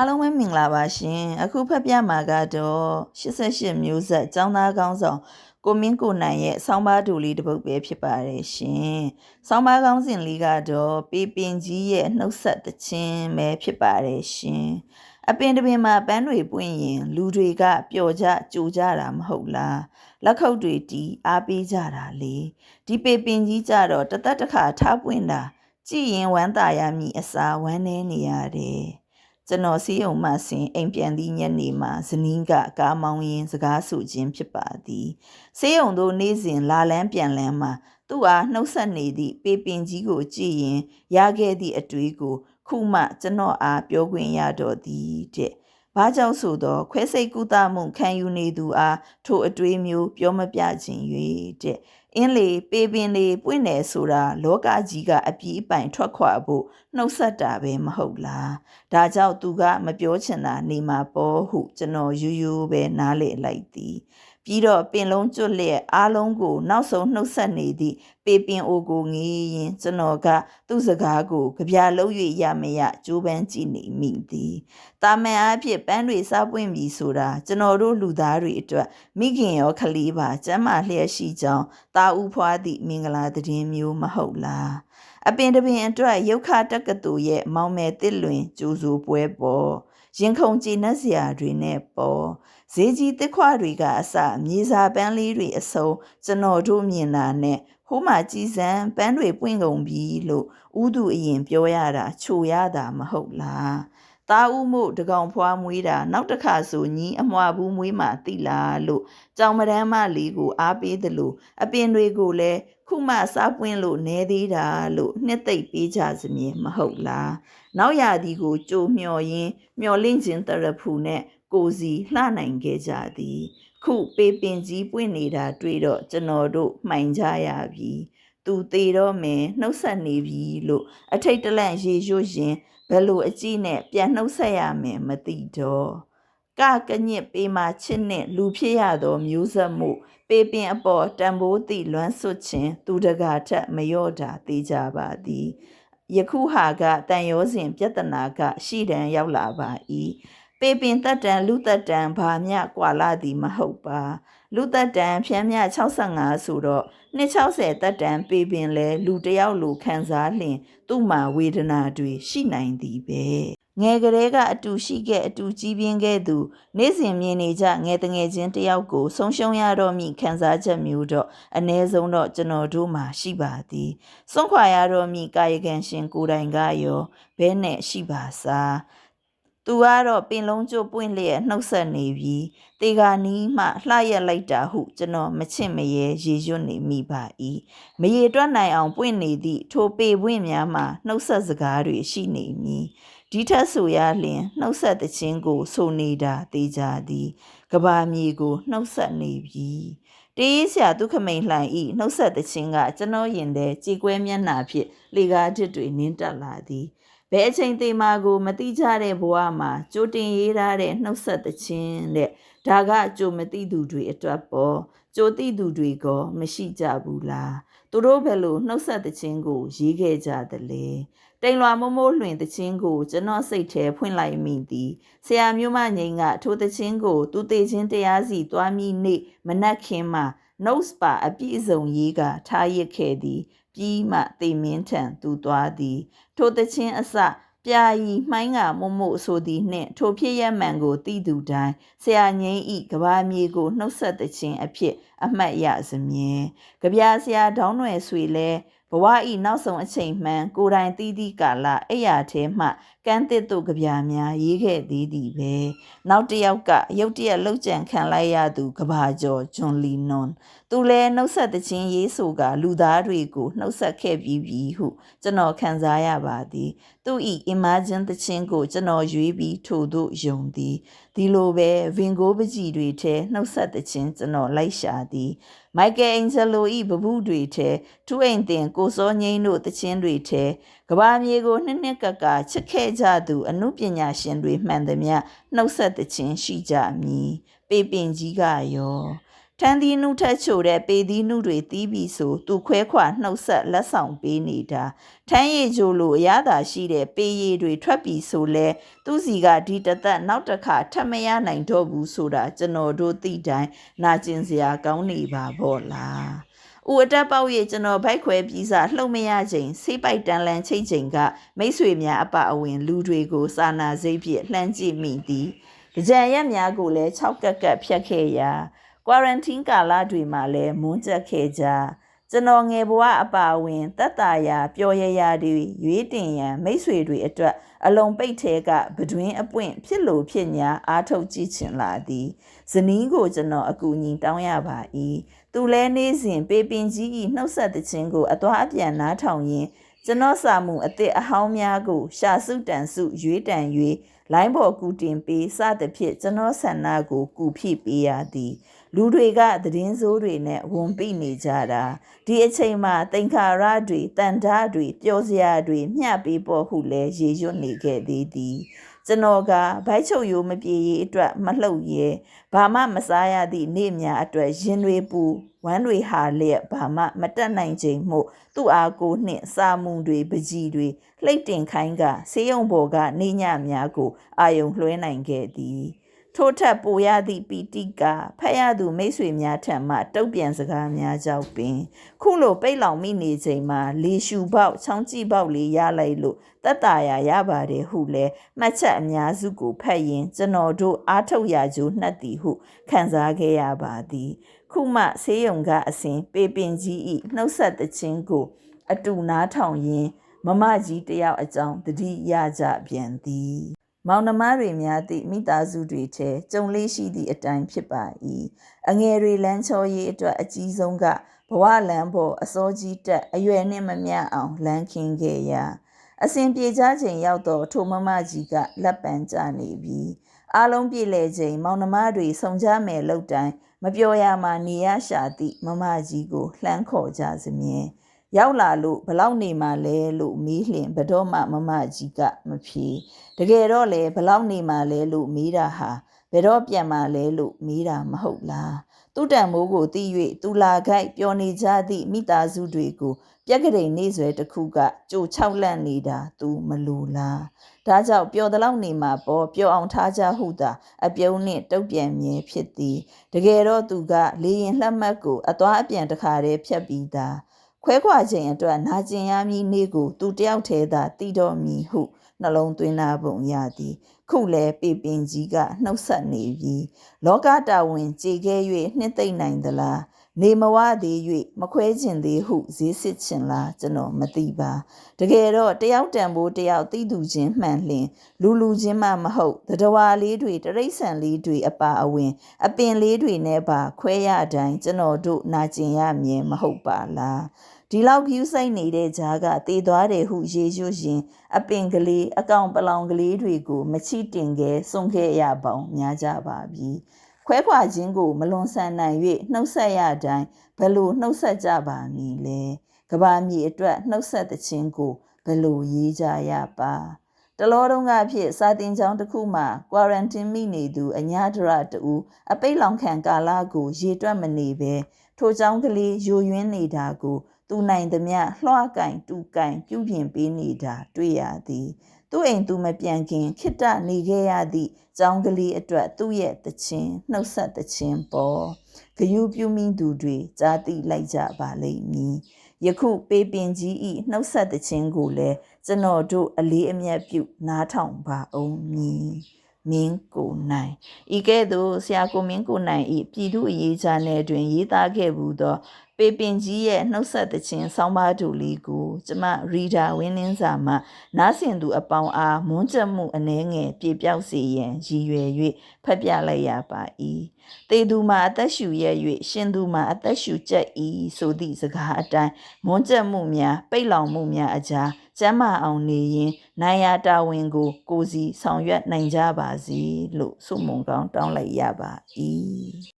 အားလုံးပဲမင်္ဂလာပါရှင်အခုဖတ်ပြမှာကတော့88မျိုးဆက်ចောင်းသားကောင်းဆောင်ကိုမင်းကိုနိုင်ရဲ့ဆောင်းပါးတူလေးတစ်ပုဒ်ပဲဖြစ်ပါတယ်ရှင်ဆောင်းပါးကောင်းစဉ်လေးကတော့ပေပင်ကြီးရဲ့နှုတ်ဆက်သခြင်းပဲဖြစ်ပါတယ်ရှင်အပင်တပင်မှာပန်းတွေပွင့်ရင်လူတွေကပျော်ကြကြိုကြတာမဟုတ်လားလက်ခုပ်တွေတီးအားပေးကြတာလေဒီပေပင်ကြီးကြတော့တသက်တစ်ခါထားပွင့်တာကြည်ရင်ဝမ်းသာရမည်အစာဝမ်းနေနေရတယ် ကျွန်တော်စီးုံမှဆင်အိမ်ပြန်သည့်ညနေမှာဇနီးကကားမောင်းရင်းစကားဆိုခြင်းဖြစ်ပါသည်စေးုံတို့နေ့စဉ်လာလန်းပြန်လန်းမှာသူ့အားနှုတ်ဆက်နေသည့်ပေပင်ကြီးကိုကြည့်ရင်ရခဲ့သည့်အတွေ့ကို ခုမှကျွန်တော်အားပြောခွင့်ရတော့သည်တဲ့ ဘာကြောင့်ဆိုတော့ခွဲစိတ်ကုသမှုခံယူနေသူအားထိုအတွေ့မျိုးပြောမပြခြင်း၍တဲ့အင်းလေပေပင်လေပွင့်တယ်ဆိုတာလောကကြီးကအပြည့်အပိုင်ထွက်ခွာဖို့နှုတ်ဆက်တာပဲမဟုတ်လားဒါကြောင့်သူကမပြောချင်တာနေမှာပေါ့ဟုကျွန်တော်ယူယူပဲနားလေလိုက်သည် ပြီးတော့ပင်လုံးကျွတ်လျက်အားလုံးကိုနောက်ဆုံးနှုတ်ဆက်နေသည့်ပေပင်အိုကိုငေးရင်ကျွန်တော်ကသူ့စကားကိုကြပြလုံး၍ရမရကြိုးပမ်းကြည့်နေမိသည်တာမန်အားဖြင့်ပန်းတွေစားပွင့်ပြီဆိုတာကျွန်တော်တို့လူသားတွေအတွက်မိခင်ရောခလေးပါကျမ်းမာလျက်ရှိကြောင်းတာဦးဖွားသည့်မင်္ဂလာသတင်းမျိုးမဟုတ်လား အပင်တပင်အတွက်ရုတ်ခတက္ကသိုလ်ရဲ့မောင်မယ်တစ်လွင်ကျူစုပွဲပေါ်ရင်ခုန်ကြည်နက်စရာတွေနဲ့ပေါ်ဈေးကြီးတစ်ခွတွေကအစမြေစာပန်းလေးတွေအစုံကျွန်တော်တို့မြင်တာနဲ့ဟိုးမှကြည်စံပန်းတွေပွင့်ကုန်ပြီလို့ဥဒုအရင်ပြောရတာချိုရတာမဟုတ်လား သားဦးမို့တကောင်ဖွားမွေးတာနောက်တစ်ခါဆိုညီအမွာဘူးမွေးမှတိလားလို့ကြောင်မရမ်းမလေးကိုအားပေးသလိုအပင်တွေကိုလည်းခုမှစားပွင့်လို့နဲသေးတာလို့နှစ်သိပ်ပေးကြစမြင်မဟုတ်လားနောက်ရာဒီကိုကြိုမျော်ရင်းမျော်လင့်ခြင်းတရဖူနဲ့ကိုစီလှနိုင်ခဲ့ကြသည် ခုပေပင်ကြီးပွင့်နေတာတွေ့တော့ကျွန်တော်တို့မှိုင်ကြရပြီသူသေးတော့မယ်နှုတ်ဆက်နေပြီလို့အထိတ်တလန့်ရေရွတ်ရင် ဘယ်လိုအကြည့်နဲ့ပြန်နှုတ်ဆက်ရမယ်မသိတော့ကကညစ်ပေမာချစ်နဲ့လူဖြစ်ရသောမျိုးဆက်မှု ပေပင်အပေါ်တံပိုးသည့်လွမ်းဆွခြင်းသူတကာထက်မလျော့တာသိကြပါသည်ယခုဟာကတန်ရောစဉ်ပြဿနာက ရှိတံရောက်လာပါ၏ ပေပင်တက်တန်လူတက်တန်ဘာမျှကွာလာသည်မဟုတ်ပါလူတက်တန်ဖြန်းမြ65ဆိုတော့260တက်တန်ပေပင်လဲလူတယောက်လိုခံစားလျင် သူ့မှာဝေဒနာတွေရှိနိုင်သည်ပဲငယ်ကလေးကအတူရှိခဲ့အတူကြီးပြင်းခဲ့သူနေ့စဉ်မြင်နေကြငယ်တငယ်ချင်းတယောက်ကိုဆုံးရှုံးရတော့မိခံစားချက်မျိုးတော့အ ਨੇ ဆုံးတော့ကျွန်တော်တို့မှာရှိပါသည်စွန့်ခွာရတော့မိကာယကံရှင်ကိုယ်တိုင်ကရောဘဲနဲ့ရှိပါစား သူကတော့ပင်လုံးကျိုးပွင့်လျက်နှုတ်ဆက်နေပြီးတေဂာနီးမှလှရက်လိုက်တာဟုကျွန်တော်မချင့်မရဲရေရွတ်နေမိပါ၏မရေတွက်နိုင်အောင်ပွင့်နေသည့်ထိုပေပွင့်များမှာနှုတ်ဆက်စကားတွေရှိနေမည်ဒီထက်ဆိုရလျင်နှုတ်ဆက်သခြင်းကိုဆိုနေတာသိကြသည်ကဘာမြေကိုနှုတ်ဆက်နေပြီတေးဆရာဒုက္ခမိန်လှန်ဤနှုတ်ဆက်သခြင်းကကျွန်တော်ရင်တဲ့ကြေကွဲမျက်နှာဖြင့်လေကားတစ်တွေနင်းတက်လာသည် ဘယ်အချိန်သေးမှကို မတိကြတဲ့ဘဝမှာကြိုတင်ရေးထားတဲ့နှုတ်ဆက်သခြင်းတဲ့ဒါကကြိုမတိသူတွေအတွက်ပေါ့ကြိုတိသူတွေကမရှိကြဘူးလားသူတို့ဘယ်လိုနှုတ်ဆက်သခြင်းကို ရေးခဲ့ကြသလဲတိမ်လွာမိုးမိုးလွှင်သခြင်းကိုကျွန်တော်စိတ်ထဲဖွင့်လိုက်မိသည်ဆရာမျိုးမငိန်ကထိုသခြင်းကို သူသေးချင်းတရားစီသွားမိနေမနှက်ခင်မှာ notes ပါအပြည့်စုံရေးကထားရစ်ခဲ့သည်ပြီးမှသိမင်းထံသူသွားသည် ထိုသခြင်းအစပြာရီမှိုင်းကမမို့ဆိုသည်နှင့်ထိုဖြစ်ရမှန်ကိုသိသူတိုင်းဆရာငိမ့်ဤကဘာမြေကိုနှုတ်ဆက်သခြင်းအဖြစ် အမှတ်ရစမြဲကြပြဆရာဒေါင်းနွယ်ဆွေလဲ ဘဝဤနောက်ဆုံးအချိန်မှန်ကိုယ်တိုင်တီးသည့်ကာလအဲ့ရထဲမှကန်းတစ်တို့ကြပြများရေးခဲ့သေးသည်ပဲနောက်တစ်ယောက်ကရုတ်တရက်လှုပ်ကြံခံလိုက်ရသူကဘာကျော်ဂျွန်လီနွန်သူလည်းနှုတ်ဆက်တဲ့ချင်းရေးဆိုကလူသားတွေကိုနှုတ်ဆက်ခဲ့ပြီးပြီဟုကျွန်တော်ခံစားရပါသည်သူဤ imagine တချင်းကိုကျွန်တော်ရွေးပြီးထို့သို့ယုံသည်ဒီလိုပဲဗင်ကိုပကြီးတွေထဲနှုတ်ဆက်တဲ့ချင်းကျွန်တော်လိုက်ရှာသည် မိုက်ကယ်အင်ဂျယ်လိုဤဘဘူးတွေထဲထူအိမ်တင်ကိုစောငိမ့်တို့တချင်းတွေထဲကဘာမြေကိုနှစ်နှစ်ကကချစ်ခဲ့ကြသူ အမှုပညာရှင်တွေမှန်သမျှနှုတ်ဆက်တဲ့ချင်းရှိကြမည်ပေပင်ကြီးကရော ထန်းသီးနှုတ်ထက်ချိုတဲ့ပေသီးနှုတ်တွေတီးပြီးဆိုသူခွဲခွာနှုတ်ဆက်လက်ဆောင်ပေးနေတာထန်းရည်ကြိုလိုအရသာရှိတဲ့ပေရည်တွေထွက်ပြီးဆိုလဲသူစီကဒီတသက်နောက်တစ်ခါထပ်မရနိုင်တော့ဘူးဆိုတာကျွန်တော်တို့သိတိုင်းနာကျင်စရာကောင်းနေပါပေါ့လား။ဦးအတက်ပေါက်ရဲ့ကျွန်တော်ဘိုက်ခွဲပြီးစားလှုပ်မရချိန်ဆေးပိုက်တန်လန်ချိတ်ချိန်ကမိတ်ဆွေများအပအဝင်လူတွေကိုစာနာစိတ်ဖြင့်လှမ်းကြည့်မိသည်။ကြံရက်များကိုလည်း၆ကက်ကက်ဖြတ်ခဲ့ရာ quarantine ကာလတွေမှာလည်းမွန်းကျက်ခဲ့ကြကျွန်တော်ငယ်ဘဝအပါအဝင်တက်တာယာပျော်ရရာတွေရွေးတင်ရန်မိတ်ဆွေတွေအတွက်အလုံးပိတ်သေးကပတွင်းအပွင့်ဖြစ်လို့ဖြစ်ညာအားထုတ်ကြည့်ချင်လာသည်ဇနီးကိုကျွန်တော်အကူအညီတောင်းရပါ၏သူလဲနေစဉ်ပေပင်ကြီး၏နှုတ်ဆက်တဲ့ခြင်းကိုအသွားအပြန်နားထောင်ရင်းကျွန်တော်စာမှုအသည့်အဟောင်းများကိုရှာစုတန်စုရွေးတန်၍လိုင်းပေါ်ကူတင်ပေးစသဖြင့်ကျွန်တော်ဆန္ဒကိုကူဖိပေးရသည် လူတွေကသတင်းစိုးတွေနဲ့ဝန်ပိနေကြတာဒီအချိန်မှာတင်္ခါရတွေတန်ဓာတွေပျော်စရာတွေမျှပေးဖို့ဟုလဲရေရွတ်နေခဲ့သေးသည်ကျွန်တော်ကဘိုက်ချုပ်ရိုးမပြေရေးအတွက်မလှုပ်ရဲဘာမှမစားရသည့်နေ့များအတွက်ရင်တွေပူဝမ်းတွေဟာလျက်ဘာမှမတက်နိုင်ချိန်မှုသူ့အားကိုနှင့်စာမှုတွေပကြီးတွေလှိတ်တင်ခိုင်းကဆေးရုံပေါ်ကနေညများကိုအာယုံလွှဲနိုင်ခဲ့သည် ထို့ထက်ပိုရသည့်ပီတိကဖတ်ရသူမိတ်ဆွေများထံမှတုတ်ပြန်စကားများကြောင့်ပင် ခုလိုပိတ်လောင်မိနေချိန်မှာလေရှူပေါက်ချောင်းကြည့်ပေါက်လေးရလိုက်လို့တက်တာရရပါတယ်ဟုလဲမှတ်ချက်အများစုကိုဖတ်ရင် ကျွန်တော်တို့အားထုတ်ရကြိုးနှက်သည်ဟုခံစားခဲ့ရပါသည် ခုမှဆေးရုံကအစဉ်ပေပင်ကြီးဤနှုတ်ဆက်တဲ့ချင်းကို အတူနားထောင်ရင်းမမကြီးတယောက်အကြောင်းတတိရကြပြန်သည် မောင်နှမတွေများသည့်မိသားစုတွေထဲကြုံလေးရှိသည့်အတိုင်းဖြစ်ပါ၏အငယ်တွေလမ်းချောရေးအတွက်အကြီးဆုံးကဘဝလမ်းပေါ်အစောကြီးတက်အရွယ်နှင့်မမျှအောင်လမ်းခင်းခဲ့ရာအစဉ်ပြေချချိန်ရောက်တော့ထိုမမကြီးကလက်ပံကျနေပြီအားလုံးပြည့်လေချိန်မောင်နှမတွေဆုံကြမယ်လို့တိုင်မပြောရမှနေရရှာသည့်မမကြီးကိုလှမ်းခေါ်ကြစမြဲ ရောက်လာလို့ဘလောက်နေမှလဲလို့မေးလျင်ဘတော်မှမမကြီးကမဖြေတကယ်တော့လေဘလောက်နေမှလဲလို့မေးတာဟာဘယ်တော့ပြန်မှလဲလို့မေးတာမဟုတ်လားသူတန်မိုးကိုသိ၍သူလာခိုက်ပျော်နေကြသည့်မိသားစုတွေကိုပြက်ကလေးနေဆွဲတစ်ခုကကြိုချောက်လန့်နေတာသူမလိုလားဒါကြောင့်ပျော်တလောက်နေမှာပေါ့ပျော်အောင်ထားကြဟုသာအပြုံးနှင့်တုတ်ပြန်မြဲဖြစ်သည်တကယ်တော့သူကလေရင်လှက်မှတ်ကိုအသွားအပြန်တစ်ခါတည်းဖြတ်ပြီးသား ခွဲခွာခြင်းအတွက်နာကျင်ရမည်နေ့ကိုသူတယောက်တည်းသာတည်တော်မည်ဟုနှလုံးသွင်းနာပုံရသည် ခုလဲပေပင်ကြီးကနှုတ်ဆက်နေပြီလောကတာဝန်ကြည်ခဲ့၍နှစ်သိမ့်နိုင်သလား နေမဝသေး၍မခွဲခြင်းသေးဟုဈေးစစ်ခြင်းလားကျွန်တော်မသိပါတကယ်တော့တယောက်တန်ဖို့တယောက်သိသူချင်းမှန်လျင်လူလူချင်းမှမဟုတ်တတဝါလေးတွေတရိษံလေးတွေအပါအဝင် အပင်လေးတွေနဲ့ပါခွဲရတိုင်းကျွန်တော်တို့နာကျင်ရမြင်မဟုတ်ပါလားဒီလောက်ကျူးစိတ်နေတဲ့ကြားကတည်သွားတယ်ဟုရေရွှရင်အပင်ကလေးအကောင်ပလောင်ကလေးတွေကိုမချိတင်ခဲစွန့်ခဲ့ရပေါင်းများကြပါပြီ ခွဲခွာခြင်းကိုမလွန်ဆန်နိုင်၍နှုတ်ဆက်ရတိုင်းဘယ်လိုနှုတ်ဆက်ကြပါမည်လဲကဘာမြေအတွက်နှုတ်ဆက်တဲ့ခြင်းကိုဘယ်လိုရေးကြရပါတလောတုံးကဖြစ်စာတင်ကျောင်းတစ်ခုမှာ quarantine မိနေသူအညာဒရတူအပိတ်လောင်ခံကာလကို ရေတွက်မနေပဲထိုကျောင်းကလေးယိုယွင်းနေတာကို သူနိုင်သမျှလွှားကင်တူကင်ပြုပြင်ပေးနေတာတွေ့ရသည် သူ့အိမ်သူမပြန်ခင်ခိတ္တနေခဲ့ရသည့်ကျောင်းကလေးအတွက်သူ့ရဲ့တခြင်းနှုတ်ဆက်တခြင်းပေါ်ဂယုပြုမိသူတွေကြားသိလိုက်ကြပါလိမ့်မည်ယခုပေပင်ကြီးဤနှုတ်ဆက်တခြင်းကိုလည်းကျွန်တော်တို့အလေးအမြတ်ပြုနားထောင်ပါအောင်မည် မင်းကိုနိုင်ဤကဲ့သို့ဆရာကိုမင်းကိုနိုင်ဤပြည်သူအရေးချမ်းနယ်တွင် ရေးသားခဲ့ဘူးသော ပေပင်ကြီးရဲ့နှုတ်ဆက်သခြင်းဆောင်းပါးတူလေးကိုကျမရီဒါဝင်းနှင်းစာမှနားဆင်သူအပေါင်းအားမွန်းကျက်မှုအနှဲငယ်ပြေပြောက်စေရန်ရည်ရွယ်၍ဖတ်ပြလိုက်ရပါ၏တေသူမှာအသက်ရှူရဲ့၍ရှင်သူမှာအသက်ရှူချက်၏ဆိုသည့်စကားအတိုင်းမွန်းကျက်မှုများပိတ်လောင်မှုများအကြား ကျမ်းမာအောင်နေရင်နိုင်ရာတာဝန်ကို ကိုစီဆောင်ရွက်နိုင်ကြပါစေလို့ဆုမွန်ကောင်းတောင်းလိုက်ရပါ၏